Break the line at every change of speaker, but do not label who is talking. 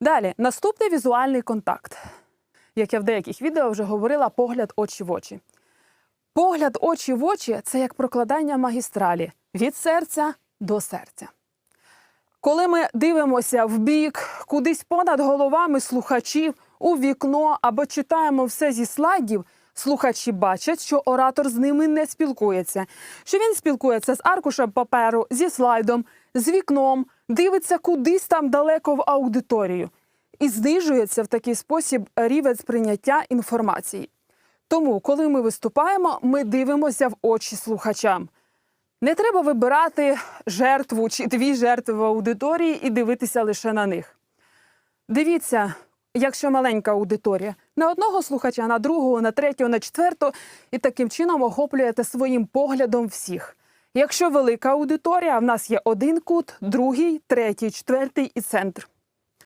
Далі, наступний візуальний контакт. Як я в деяких відео вже говорила, погляд очі в очі. Погляд очі в очі це як прокладання магістралі від серця до серця. Коли ми дивимося в бік, кудись понад головами слухачів, у вікно або читаємо все зі слайдів, слухачі бачать, що оратор з ними не спілкується, що він спілкується з аркушем паперу, зі слайдом, з вікном, дивиться кудись там далеко в аудиторію і знижується в такий спосіб рівень сприйняття інформації. Тому, коли ми виступаємо, ми дивимося в очі слухачам. Не треба вибирати жертву чи дві жертви в аудиторії і дивитися лише на них. Дивіться, якщо маленька аудиторія, на одного слухача, на другого, на третього, на четвертого, і таким чином охоплюєте своїм поглядом всіх. Якщо велика аудиторія, в нас є один кут, другий, третій, четвертий і центр.